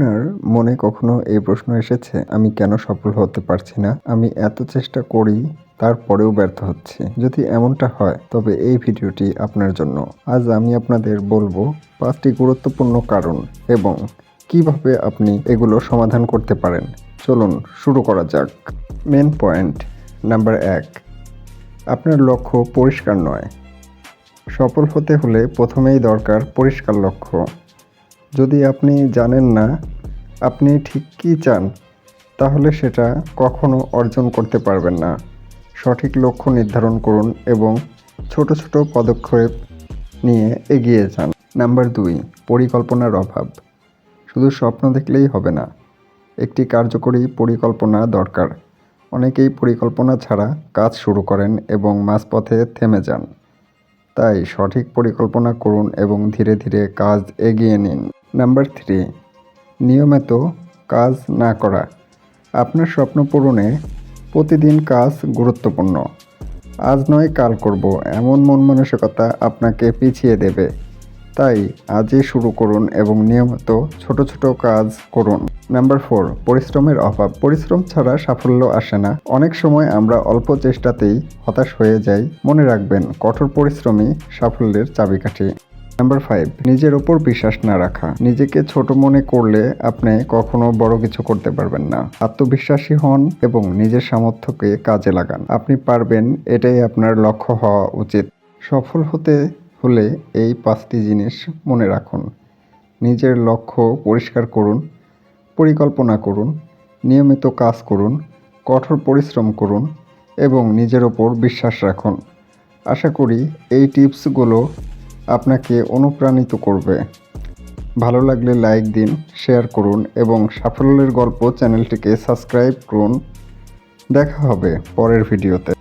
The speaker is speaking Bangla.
আপনার মনে কখনো এই প্রশ্ন এসেছে, আমি কেন সফল হতে পারছি না? আমি এত চেষ্টা করি, তারপরেও ব্যর্থ হচ্ছে। যদি এমনটা হয়, তবে এই ভিডিওটি আপনার জন্য। আজ আমি আপনাদের বলব পাঁচটি গুরুত্বপূর্ণ কারণ এবং কীভাবে আপনি এগুলো সমাধান করতে পারেন। চলুন শুরু করা যাক। মেন পয়েন্ট নাম্বার এক, আপনার লক্ষ্য পরিষ্কার নয়। সফল হতে হলে প্রথমেই দরকার পরিষ্কার লক্ষ্য। যদি আপনি জানেন না আপনি ঠিক কী চান, তাহলে সেটা কখনো অর্জন করতে পারবেন না। সঠিক লক্ষ্য নির্ধারণ করুন এবং ছোট ছোট পদক্ষেপ নিয়ে এগিয়ে যান। নাম্বার দুই, পরিকল্পনার অভাব। শুধু স্বপ্ন দেখলেই হবে না, একটি কার্যকরী পরিকল্পনা দরকার। অনেকেই পরিকল্পনা ছাড়া কাজ শুরু করেন এবং মাঝপথে থেমে যান। তাই সঠিক পরিকল্পনা করুন এবং ধীরে ধীরে কাজ এগিয়ে নিন। নাম্বার থ্রি, নিয়মিত কাজ না করা। আপনার স্বপ্ন পূরণে প্রতিদিন কাজ গুরুত্বপূর্ণ। আজ নয়, কাল করব। এমন মন মানসিকতা আপনাকে পিছিয়ে দেবে। তাই আজই শুরু করুন এবং নিয়মিত ছোট ছোট কাজ করুন। নাম্বার ফোর পরিশ্রমের অভাব। পরিশ্রম ছাড়া সাফল্য আসে না। অনেক সময় আমরা অল্প চেষ্টাতেই হতাশ হয়ে যাই। মনে রাখবেন, কঠোর পরিশ্রমই সাফল্যের চাবিকাঠি। নাম্বার ফাইভ নিজের ওপর বিশ্বাস না রাখা। নিজেকে ছোট মনে করলে আপনি কখনো বড় কিছু করতে পারবেন না। আত্মবিশ্বাসী হন এবং নিজের সামর্থ্যকে কাজে লাগান। আপনি পারবেন, এটাই আপনার লক্ষ্য হওয়া উচিত। সফল হতে হলে এই পাঁচটি জিনিস মনে রাখুন। নিজের লক্ষ্য পরিষ্কার করুন, পরিকল্পনা করুন, নিয়মিত কাজ করুন, কঠোর পরিশ্রম করুন এবং নিজের ওপর বিশ্বাস রাখুন। আশা করি এই টিপসগুলো আপনাকে অনুপ্রাণিত করবে। ভালো লাগলে লাইক দিন, শেয়ার করুন এবং সাফল্যের গল্প চ্যানেলটিকে সাবস্ক্রাইব করুন। দেখা হবে পরের ভিডিওতে।